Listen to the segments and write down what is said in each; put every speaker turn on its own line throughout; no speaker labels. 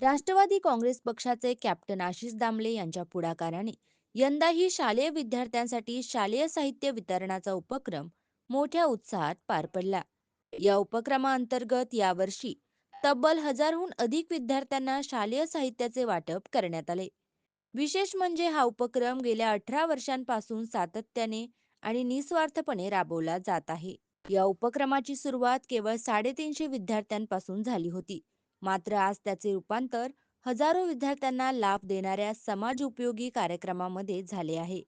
राष्ट्रवादी काँग्रेस पक्षाचे कॅप्टन आशिष दामले यांच्या पुढाकाराने यंदाही शालेय विद्यार्थ्यांसाठी शालेय साहित्य वितरणाचा उपक्रम मोठ्या उत्साहात पार पडला. या उपक्रमाअंतर्गत यावर्षी तब्बल हजारहून अधिक विद्यार्थ्यांना शालेय साहित्याचे वाटप करण्यात आले. विशेष म्हणजे हा उपक्रम गेल्या अठरा वर्षांपासून सातत्याने आणि निस्वार्थपणे राबवला जात आहे. या उपक्रमाची सुरुवात केवळ साडेतीनशे विद्यार्थ्यांपासून झाली होती. मात्र आज त्याचे रूपांतर हजारो विद्यार्थ्यांना लाभ देणाऱ्या समाज उपयोगी कार्यक्रमामध्ये झाले आहे.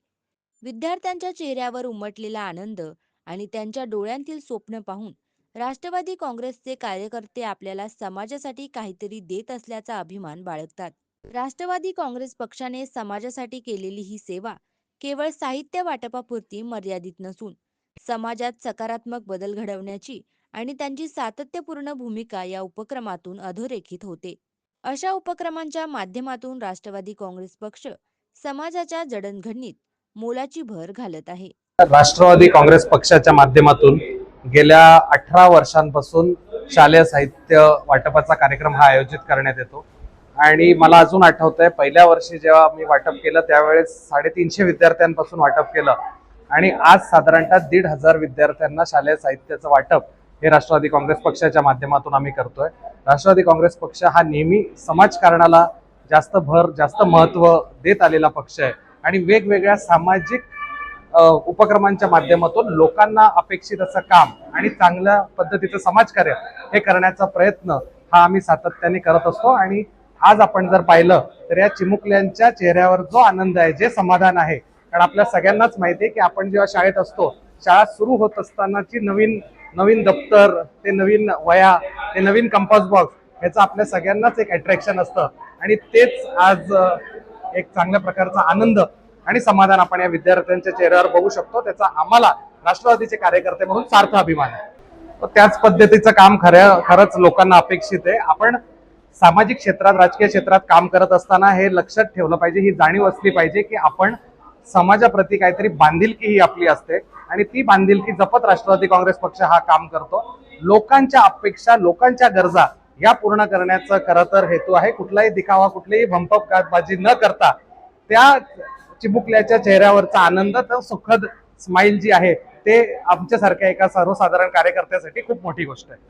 विद्यार्थ्यांच्या चेहऱ्यावर उमटलेला आनंद आणि त्यांच्या डोळ्यांतील स्वप्न पाहून राष्ट्रवादी काँग्रेसचे कार्यकर्ते आपल्याला समाजासाठी काहीतरी देत असल्याचा अभिमान बाळगतात. राष्ट्रवादी काँग्रेस पक्षाने समाजासाठी केलेली ही सेवा केवळ साहित्य वाटपापुरती मर्यादित नसून समाजात सकारात्मक बदल घडवण्याची आणि त्यांची सातत्यपूर्ण भूमिका या उपक्रमातून अधोरेखित होते. अशा उपक्रमांच्या माध्यमातून राष्ट्रवादी काँग्रेस पक्ष समाजाच्या जडणघडणीत मोलाची भर घालत आहे.
राष्ट्रवादी काँग्रेस पक्षाच्या माध्यमातून गेल्या अठरा वर्षांपासून शालेय साहित्य वाटपाचा कार्यक्रम हा आयोजित करण्यात येतो. आणि मला अजून आठवतंय पहिल्या वर्षी जेव्हा मी वाटप केलं त्यावेळेस साडेतीनशे विद्यार्थ्यांपासून वाटप केलं. आणि आज साधारणतः दीड हजार विद्यार्थ्यांना शालेय साहित्याचं वाटप हे राष्ट्रवादी काँग्रेस पक्षाच्या माध्यमातून आम्ही करतोय. राष्ट्रवादी काँग्रेस पक्ष हा नेहमी समाजकारणाला जास्त भर जास्त महत्त्व देत आलेला पक्ष आहे. आणि वेगवेगळ्या सामाजिक उपक्रमांच्या माध्यमातून लोकांना अपेक्षित असं काम आणि चांगल्या पद्धतीचं समाजकार्य हे करण्याचा प्रयत्न हा आम्ही सातत्याने करत असतो. आणि आज आपण जर पाहिलं तर या चिमुकल्यांच्या चेहऱ्यावर जो आनंद आहे जे समाधान आहे कारण आपल्या सगळ्यांनाच माहिती आहे की आपण जेव्हा शाळेत असतो शाळा सुरू होत असतानाची नवीन नवीन दप्तर ते नवीन वया ते नवीन कंपास बॉक्स ह्याचं आपल्या सगळ्यांनाच एक अट्रॅक्शन असतं. आणि तेच आज एक चांगल्या प्रकारचा आनंद आणि समाधान आपण या विद्यार्थ्यांच्या चेहऱ्यावर बघू शकतो. त्याचा आम्हाला राष्ट्रवादीचे कार्यकर्ते म्हणून सार्थ अभिमान आहे. तर त्याच पद्धतीचं काम खऱ्या खरंच लोकांना अपेक्षित आहे. आपण सामाजिक क्षेत्रात राजकीय क्षेत्रात काम करत असताना हे लक्षात ठेवलं पाहिजे ही जाणीव असली पाहिजे की आपण समाजाप्रती काहीतरी बांधिलकी ही आपली असते. आणि ती बांधिलकी जपत राष्ट्रवादी काँग्रेस पक्ष हा काम करतो. लोकांच्या अपेक्षा लोकांच्या गरजा या पूर्ण करण्याचं खरं तर हेतू आहे. कुठलाही दिखावा कुठलीही भंपकबाजी न करता त्या चिमुकल्याच्या चेहऱ्यावरचा आनंद तर सुखद स्माइल जी आहे ते आमच्यासारख्या एका सर्वसाधारण कार्यकर्त्यासाठी खूप मोठी गोष्ट आहे.